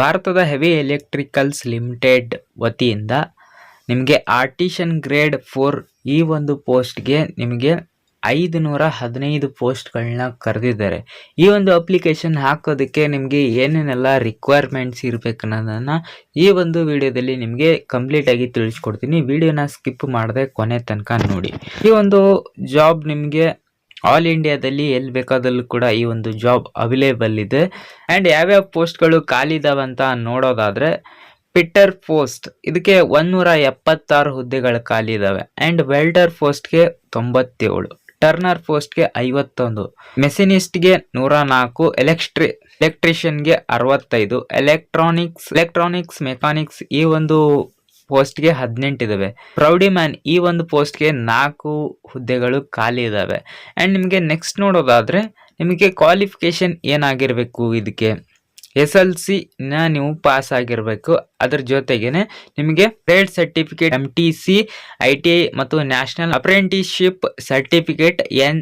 ಭಾರತದ heavy electricals limited ವತಿಯಿಂದ ನಿಮಗೆ ಆರ್ಟಿಷನ್ ಗ್ರೇಡ್ ಫೋರ್ ಈ ಒಂದು ಪೋಸ್ಟ್ಗೆ ನಿಮಗೆ ಐದು ನೂರ ಹದಿನೈದು ಪೋಸ್ಟ್ಗಳನ್ನ ಕರೆದಿದ್ದಾರೆ. ಈ ಒಂದು ಅಪ್ಲಿಕೇಶನ್ ಹಾಕೋದಕ್ಕೆ ನಿಮಗೆ ಏನೇನೆಲ್ಲ ರಿಕ್ವೈರ್ಮೆಂಟ್ಸ್ ಇರಬೇಕು ಅನ್ನೋದನ್ನು ಈ ಒಂದು ವಿಡಿಯೋದಲ್ಲಿ ನಿಮಗೆ ಕಂಪ್ಲೀಟಾಗಿ ತಿಳಿಸ್ಕೊಡ್ತೀನಿ. ವಿಡಿಯೋನ ಸ್ಕಿಪ್ ಮಾಡದೆ ಕೊನೆ ತನಕ ನೋಡಿ. ಈ ಒಂದು ಜಾಬ್ ನಿಮಗೆ ಆಲ್ ಇಂಡಿಯಾದಲ್ಲಿ ಎಲ್ಲಿ ಬೇಕಾದಲ್ಲೂ ಕೂಡ ಈ ಒಂದು ಜಾಬ್ ಅವೈಲೇಬಲ್ ಇದೆ. ಆ್ಯಂಡ್ ಯಾವ್ಯಾವ ಪೋಸ್ಟ್ಗಳು ಖಾಲಿ ಇದಾವೆ ಅಂತ ನೋಡೋದಾದರೆ ಪಿಟ್ಟರ್ ಪೋಸ್ಟ್ ಇದಕ್ಕೆ ಒಂದೂರ ಎಪ್ಪತ್ತಾರು ಹುದ್ದೆಗಳು ಖಾಲಿ ಇದ್ದಾವೆ ಆ್ಯಂಡ್ ವೆಲ್ಡರ್ ಪೋಸ್ಟ್ಗೆ ತೊಂಬತ್ತೇಳು. ಟರ್ನರ್ ಪೋಸ್ಟ್ಗೆ ಐವತ್ತೊಂದು. ಮೆಸಿನಿಸ್ಟ್ಗೆ ನೂರ ನಾಲ್ಕು ಎಲೆಕ್ಟ್ರಿ ಎಲೆಕ್ಟ್ರಿಷಿಯನ್ಗೆ ಅರವತ್ತೈದು. ಎಲೆಕ್ಟ್ರಾನಿಕ್ಸ್ ಎಲೆಕ್ಟ್ರಾನಿಕ್ಸ್ ಮೆಕ್ಯಾನಿಕ್ಸ್ ಈ ಒಂದು ಪೋಸ್ಟ್ಗೆ ಹದಿನೆಂಟು ಇದಾವೆ. ಪ್ರೌಡಿ ಮ್ಯಾನ್ ಈ ಒಂದು ಪೋಸ್ಟ್ಗೆ ನಾಲ್ಕು ಹುದ್ದೆಗಳು ಖಾಲಿ ಇದ್ದಾವೆ ಆ್ಯಂಡ್ ನಿಮಗೆ ನೆಕ್ಸ್ಟ್ ನೋಡೋದಾದರೆ, ನಿಮಗೆ ಕ್ವಾಲಿಫಿಕೇಶನ್ ಏನಾಗಿರಬೇಕು ಇದಕ್ಕೆ ಎಸ್ ಎಲ್ ಸಿನ ನೀವು ಪಾಸ್ ಆಗಿರಬೇಕು. ಅದ್ರ ಜೊತೆಗೇನೆ ನಿಮಗೆ trade certificate M T C, I T I ಮತ್ತು national apprenticeship certificate N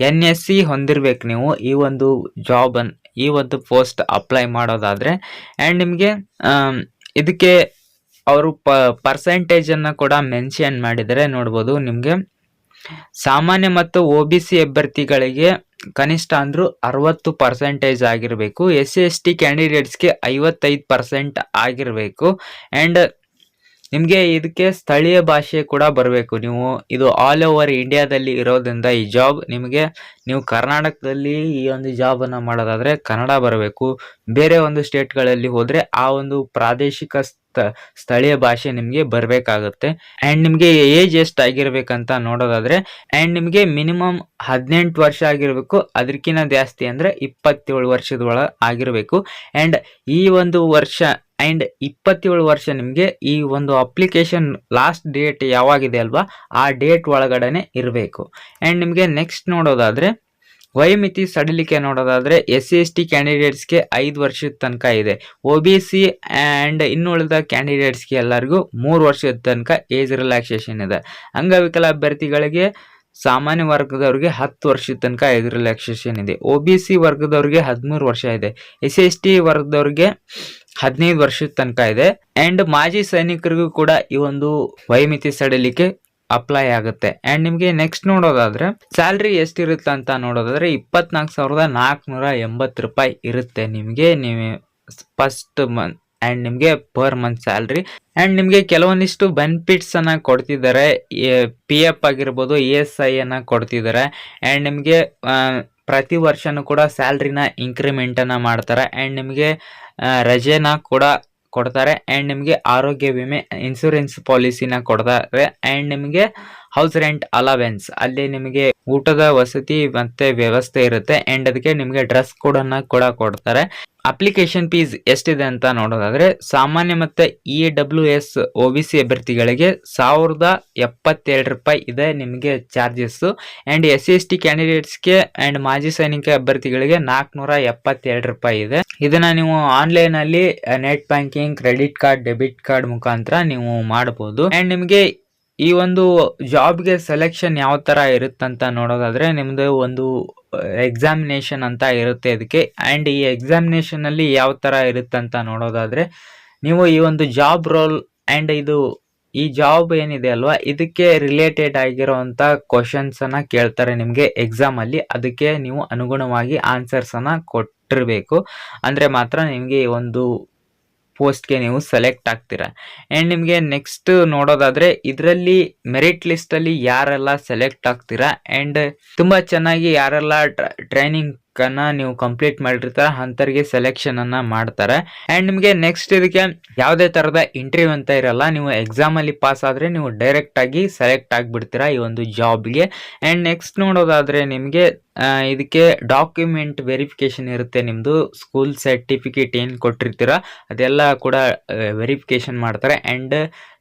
N S C ಹೊಂದಿರಬೇಕು ನೀವು ಈ ಒಂದು ಜಾಬ್ ಅನ್ ಈ ಒಂದು ಪೋಸ್ಟ್ ಅಪ್ಲೈ ಮಾಡೋದಾದರೆ. ಆ್ಯಂಡ್ ನಿಮಗೆ ಇದಕ್ಕೆ ಅವರು ಪ ಪರ್ಸೆಂಟೇಜನ್ನು ಕೂಡ ಮೆನ್ಷನ್ ಮಾಡಿದರೆ ನೋಡ್ಬೋದು ನಿಮಗೆ. ಸಾಮಾನ್ಯ ಮತ್ತು ಒ ಬಿ ಸಿ ಅಭ್ಯರ್ಥಿಗಳಿಗೆ ಕನಿಷ್ಠ ಅಂದರೂ ಅರವತ್ತು ಪರ್ಸೆಂಟೇಜ್ ಆಗಿರಬೇಕು. ಎಸ್ ಸಿ ಎಸ್ ಟಿ ಕ್ಯಾಂಡಿಡೇಟ್ಸ್ಗೆ ಐವತ್ತೈದು ಪರ್ಸೆಂಟ್ ಆಗಿರಬೇಕು. ಆ್ಯಂಡ್ ನಿಮಗೆ ಇದಕ್ಕೆ ಸ್ಥಳೀಯ ಭಾಷೆ ಕೂಡ ಬರಬೇಕು. ನೀವು ಇದು ಆಲ್ ಓವರ್ ಇಂಡಿಯಾದಲ್ಲಿ ಇರೋದ್ರಿಂದ ಈ ಜಾಬ್ ನಿಮಗೆ, ನೀವು ಕರ್ನಾಟಕದಲ್ಲಿ ಈ ಒಂದು ಜಾಬನ್ನು ಮಾಡೋದಾದರೆ ಕನ್ನಡ ಬರಬೇಕು. ಬೇರೆ ಒಂದು ಸ್ಟೇಟ್ಗಳಲ್ಲಿ ಹೋದರೆ ಆ ಒಂದು ಪ್ರಾದೇಶಿಕ ಸ್ಥಳೀಯ ಭಾಷೆ ನಿಮಗೆ ಬರಬೇಕಾಗುತ್ತೆ. ಆ್ಯಂಡ್ ನಿಮಗೆ ಏಜ್ ಎಷ್ಟು ಆಗಿರಬೇಕಂತ ನೋಡೋದಾದರೆ ಆ್ಯಂಡ್ ನಿಮಗೆ ಮಿನಿಮಮ್ ಹದಿನೆಂಟು ವರ್ಷ ಆಗಿರಬೇಕು ಅದಕ್ಕಿಂತ ಜಾಸ್ತಿ ಅಂದರೆ ಇಪ್ಪತ್ತೇಳು ವರ್ಷದ ಆಗಿರಬೇಕು. ಆ್ಯಂಡ್ ಈ ಒಂದು ವರ್ಷ ಆ್ಯಂಡ್ ಇಪ್ಪತ್ತೇಳು ವರ್ಷ ನಿಮಗೆ ಈ ಒಂದು ಅಪ್ಲಿಕೇಶನ್ ಲಾಸ್ಟ್ ಡೇಟ್ ಯಾವಾಗಿದೆ ಅಲ್ವಾ, ಆ ಡೇಟ್ ಒಳಗಡೆ ಇರಬೇಕು. ಆ್ಯಂಡ್ ನಿಮಗೆ ನೆಕ್ಸ್ಟ್ ನೋಡೋದಾದರೆ ವಯೋಮಿತಿ ಸಡಿಲಿಕೆ ನೋಡೋದಾದರೆ ಎಸ್ ಸಿ ಎಸ್ ಟಿ ಕ್ಯಾಂಡಿಡೇಟ್ಸ್ಗೆ ಐದು ವರ್ಷದ ತನಕ ಇದೆ. ಒ ಬಿ ಸಿ ಆ್ಯಂಡ್ ಇನ್ನುಳಿದ ಕ್ಯಾಂಡಿಡೇಟ್ಸ್ಗೆ ಎಲ್ಲರಿಗೂ ಮೂರು ವರ್ಷದ ತನಕ ಏಜ್ ರಿಲ್ಯಾಕ್ಸೇಷನ್ ಇದೆ. ಅಂಗವಿಕಲ ಅಭ್ಯರ್ಥಿಗಳಿಗೆ ಸಾಮಾನ್ಯ ವರ್ಗದವ್ರಿಗೆ ಹತ್ತು ವರ್ಷದ ತನಕ ಏಜ್ ರಿಲ್ಯಾಕ್ಸೇಷನ್ ಇದೆ. ಒ ಬಿ ಸಿ ವರ್ಗದವ್ರಿಗೆ ಹದಿಮೂರು ವರ್ಷ ಇದೆ. ಎಸ್ ಸಿ ಎಸ್ ಟಿ ವರ್ಗದವ್ರಿಗೆ ಹದಿನೈದು ವರ್ಷದ ತನಕ ಇದೆ. ಆ್ಯಂಡ್ ಮಾಜಿ ಸೈನಿಕರಿಗೂ ಕೂಡ ಈ ಒಂದು ವಯಮಿತಿ ಸಡಿಲಿಕೆ ಅಪ್ಲೈ ಆಗುತ್ತೆ. ಆ್ಯಂಡ್ ನಿಮಗೆ ನೆಕ್ಸ್ಟ್ ನೋಡೋದಾದ್ರೆ ಸ್ಯಾಲ್ರಿ ಎಷ್ಟಿರುತ್ತೆ ಅಂತ ನೋಡೋದಾದ್ರೆ, ಇಪ್ಪತ್ನಾಲ್ಕು ಸಾವಿರದ ನಾಲ್ಕುನೂರ ಎಂಬತ್ತು ರೂಪಾಯಿ ಇರುತ್ತೆ ನಿಮಗೆ ನೀವು ಫಸ್ಟ್ ಮಂತ್ ಆ್ಯಂಡ್ ನಿಮಗೆ ಪರ್ ಮಂತ್ ಸ್ಯಾಲ್ರಿ ಆ್ಯಂಡ್ ನಿಮಗೆ ಕೆಲವೊಂದಿಷ್ಟು ಬೆನಿಫಿಟ್ಸ್ ಅನ್ನ ಕೊಡ್ತಿದ್ದಾರೆ ಪಿ ಎಫ್ ಆಗಿರ್ಬೋದು ಇ ಎಸ್ ಐ ಅನ್ನ ಕೊಡ್ತಿದ್ದಾರೆ. ಆ್ಯಂಡ್ ನಿಮಗೆ ಪ್ರತಿ ವರ್ಷನೂ ಕೂಡ ಸ್ಯಾಲ್ರಿನ ಇಂಕ್ರಿಮೆಂಟನ್ನು ಮಾಡ್ತಾರೆ. ಆ್ಯಂಡ್ ನಿಮಗೆ ರಜೆನ ಕೂಡ ಕೊಡ್ತಾರೆ. ಆ್ಯಂಡ್ ನಿಮಗೆ ಆರೋಗ್ಯ ವಿಮೆ ಇನ್ಸೂರೆನ್ಸ್ ಪಾಲಿಸಿನ ಕೊಡ್ತಾರೆ. ಆ್ಯಂಡ್ ನಿಮಗೆ ಹೌಸ್ ರೆಂಟ್ ಅಲವೆನ್ಸ್ ಅಲ್ಲಿ ನಿಮಗೆ ಊಟದ ವಸತಿ ಮತ್ತೆ ವ್ಯವಸ್ಥೆ ಇರುತ್ತೆ. ಆ್ಯಂಡ್ ಅದಕ್ಕೆ ನಿಮಗೆ ಡ್ರೆಸ್ ಕೋಡನ್ನು ಕೂಡ ಕೊಡ್ತಾರೆ. ಅಪ್ಲಿಕೇಶನ್ ಫೀಸ್ ಎಷ್ಟಿದೆ ಅಂತ ನೋಡೋದಾದ್ರೆ, ಸಾಮಾನ್ಯ ಮತ್ತೆ E W S O B C ಅಭ್ಯರ್ಥಿಗಳಿಗೆ ಸಾವಿರದ ಎಪ್ಪತ್ತೆರಡು ರೂಪಾಯಿ ಇದೆ ನಿಮಗೆ charges and S C S T ಕ್ಯಾಂಡಿಡೇಟ್ಸ್ಗೆ and ಮಾಜಿ ಸೈನಿಕ ಅಭ್ಯರ್ಥಿಗಳಿಗೆ ನಾಲ್ಕುನೂರ ಎಪ್ಪತ್ತೆರಡು ರೂಪಾಯಿ ಇದೆ. ಇದನ್ನ ನೀವು ಆನ್ಲೈನಲ್ಲಿ net banking credit card debit card ಮುಖಾಂತರ ನೀವು ಮಾಡಬಹುದು. ಆ್ಯಂಡ್ ನಿಮಗೆ ಈ ಒಂದು ಜಾಬ್ಗೆ ಸೆಲೆಕ್ಷನ್ ಯಾವ ಥರ ಇರುತ್ತಂತ ನೋಡೋದಾದರೆ ನಿಮ್ಮದು ಒಂದು ಎಕ್ಸಾಮಿನೇಷನ್ ಅಂತ ಇರುತ್ತೆ ಅದಕ್ಕೆ ಆ್ಯಂಡ್ ಈ ಎಕ್ಸಾಮಿನೇಷನಲ್ಲಿ ಯಾವ ಥರ ಇರುತ್ತಂತ ನೋಡೋದಾದರೆ ನೀವು ಈ ಒಂದು ಜಾಬ್ ರೋಲ್ ಆ್ಯಂಡ್ ಇದು ಈ ಜಾಬ್ ಏನಿದೆ ಅಲ್ವಾ, ಇದಕ್ಕೆ ರಿಲೇಟೆಡ್ ಆಗಿರೋವಂಥ ಕ್ವಶನ್ಸನ್ನು ಕೇಳ್ತಾರೆ ನಿಮಗೆ ಎಕ್ಸಾಮಲ್ಲಿ ಅದಕ್ಕೆ ನೀವು ಅನುಗುಣವಾಗಿ ಆನ್ಸರ್ಸನ್ನು ಕೊಟ್ಟಿರಬೇಕು. ಅಂದರೆ ಮಾತ್ರ ನಿಮಗೆ ಒಂದು ಪೋಸ್ಟ್ಗೆ ನೀವು ಸೆಲೆಕ್ಟ್ ಆಗ್ತೀರಾ. ಆ್ಯಂಡ್ ನಿಮಗೆ ನೆಕ್ಸ್ಟ್ ನೋಡೋದಾದರೆ, ಇದರಲ್ಲಿ ಮೆರಿಟ್ ಲಿಸ್ಟಲ್ಲಿ ಯಾರೆಲ್ಲ ಸೆಲೆಕ್ಟ್ ಆಗ್ತೀರಾ? ಆ್ಯಂಡ್ ತುಂಬ ಚೆನ್ನಾಗಿ ಯಾರೆಲ್ಲ ಟ್ರೈನಿಂಗ್ ಕನ್ನ ನೀವು ಕಂಪ್ಲೀಟ್ ಮಾಡಿರ್ತಾರೆ ಅಂಥವ್ರಿಗೆ ಸೆಲೆಕ್ಷನ್ ಅನ್ನ ಮಾಡ್ತಾರೆ. ಆ್ಯಂಡ್ ನಿಮಗೆ ನೆಕ್ಸ್ಟ್ ಇದಕ್ಕೆ ಯಾವುದೇ ಥರದ ಇಂಟರ್ವ್ಯೂ ಅಂತ ಇರಲ್ಲ, ನೀವು ಎಕ್ಸಾಮಲ್ಲಿ ಪಾಸ್ ಆದರೆ ನೀವು ಡೈರೆಕ್ಟ್ ಆಗಿ ಸೆಲೆಕ್ಟ್ ಆಗಿಬಿಡ್ತೀರಾ ಈ ಒಂದು ಜಾಬ್ಗೆ ಆ್ಯಂಡ್ ನೆಕ್ಸ್ಟ್ ನೋಡೋದಾದರೆ ನಿಮಗೆ ಇದಕ್ಕೆ ಡಾಕ್ಯುಮೆಂಟ್ ವೆರಿಫಿಕೇಶನ್ ಇರುತ್ತೆ ನಿಮ್ಮದು ಸ್ಕೂಲ್ ಸರ್ಟಿಫಿಕೇಟ್ ಏನು ಕೊಟ್ಟಿರ್ತೀರ, ಅದೆಲ್ಲ ಕೂಡ ವೆರಿಫಿಕೇಶನ್ ಮಾಡ್ತಾರೆ. ಆ್ಯಂಡ್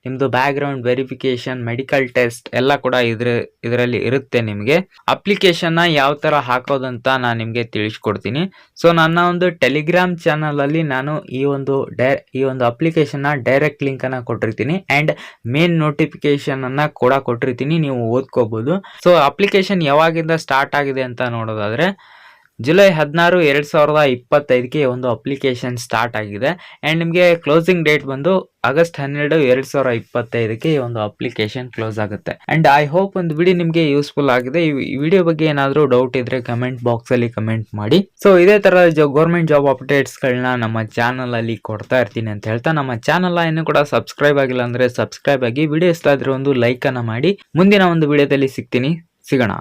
ನಿಮ್ಮದು ಬ್ಯಾಕ್ಗ್ರೌಂಡ್ ವೆರಿಫಿಕೇಶನ್ ಮೆಡಿಕಲ್ ಟೆಸ್ಟ್ ಎಲ್ಲ ಕೂಡ ಇದ್ರ, ಇದರಲ್ಲಿ ಇರುತ್ತೆ ನಿಮಗೆ. ಅಪ್ಲಿಕೇಶನ್ನ ಯಾವ ಥರ ಹಾಕೋದಂತ ನಾನು ನಿಮಗೆ ತಿಳಿಸ್ಕೊಡ್ತೀನಿ. ಸೊ ನನ್ನ ಒಂದು ಟೆಲಿಗ್ರಾಮ್ ಚಾನಲಲ್ಲಿ ನಾನು ಈ ಒಂದು ಡೈ ಈ ಒಂದು ಅಪ್ಲಿಕೇಶನ್ನ ಡೈರೆಕ್ಟ್ ಲಿಂಕನ್ನು ಕೊಟ್ಟಿರ್ತೀನಿ ಆ್ಯಂಡ್ ಮೇನ್ ನೋಟಿಫಿಕೇಶನನ್ನು ಕೂಡ ಕೊಟ್ಟಿರ್ತೀನಿ, ನೀವು ಓದ್ಕೋಬೋದು. ಸೊ ಅಪ್ಲಿಕೇಶನ್ ಯಾವಾಗಿಂದ ಸ್ಟಾರ್ಟ್ ಆಗಿದೆ ಅಂತ ನೋಡೋದಾದರೆ ಜುಲೈ ಹದಿನಾರು ಎರಡ್ ಸಾವಿರದ ಇಪ್ಪತ್ತೈದಕ್ಕೆ ಒಂದು ಅಪ್ಲಿಕೇಶನ್ ಸ್ಟಾರ್ಟ್ ಆಗಿದೆ. ಆ್ಯಂಡ್ ನಿಮಗೆ ಕ್ಲೋಸಿಂಗ್ ಡೇಟ್ ಬಂದು ಆಗಸ್ಟ್ ಹನ್ನೆರಡು ಎರಡು ಸಾವಿರದ ಇಪ್ಪತ್ತೈದಕ್ಕೆ ಈ ಒಂದು ಅಪ್ಲಿಕೇಶನ್ ಕ್ಲೋಸ್ ಆಗುತ್ತೆ. ಅಂಡ್ ಐ ಹೋಪ್ ಒಂದು ವಿಡಿಯೋ ನಿಮಗೆ ಯೂಸ್ಫುಲ್ ಆಗಿದೆ. ಈ ವಿಡಿಯೋ ಬಗ್ಗೆ ಏನಾದರೂ ಡೌಟ್ ಇದ್ರೆ ಕಮೆಂಟ್ ಬಾಕ್ಸ್ ಅಲ್ಲಿ ಕಮೆಂಟ್ ಮಾಡಿ. ಸೊ ಇದೇ ತರ ಗೌರ್ಮೆಂಟ್ ಜಾಬ್ ಅಪ್ಡೇಟ್ಸ್ ಗಳನ್ನ ನಮ್ಮ ಚಾನಲಲ್ಲಿ ಕೊಡ್ತಾ ಇರ್ತೀನಿ ಅಂತ ಹೇಳ್ತಾ, ನಮ್ಮ ಚಾನಲ್ ಇನ್ನೂ ಕೂಡ ಸಬ್ಸ್ಕ್ರೈಬ್ ಆಗಿಲ್ಲ ಅಂದ್ರೆ ಸಬ್ಸ್ಕ್ರೈಬ್ ಆಗಿ ವಿಡಿಯೋ ಇಷ್ಟ ಆದರೆ ಒಂದು ಲೈಕನ್ನು ಮಾಡಿ. ಮುಂದಿನ ಒಂದು ವಿಡಿಯೋದಲ್ಲಿ ಸಿಗ್ತೀನಿ. ಸಿಗೋಣ.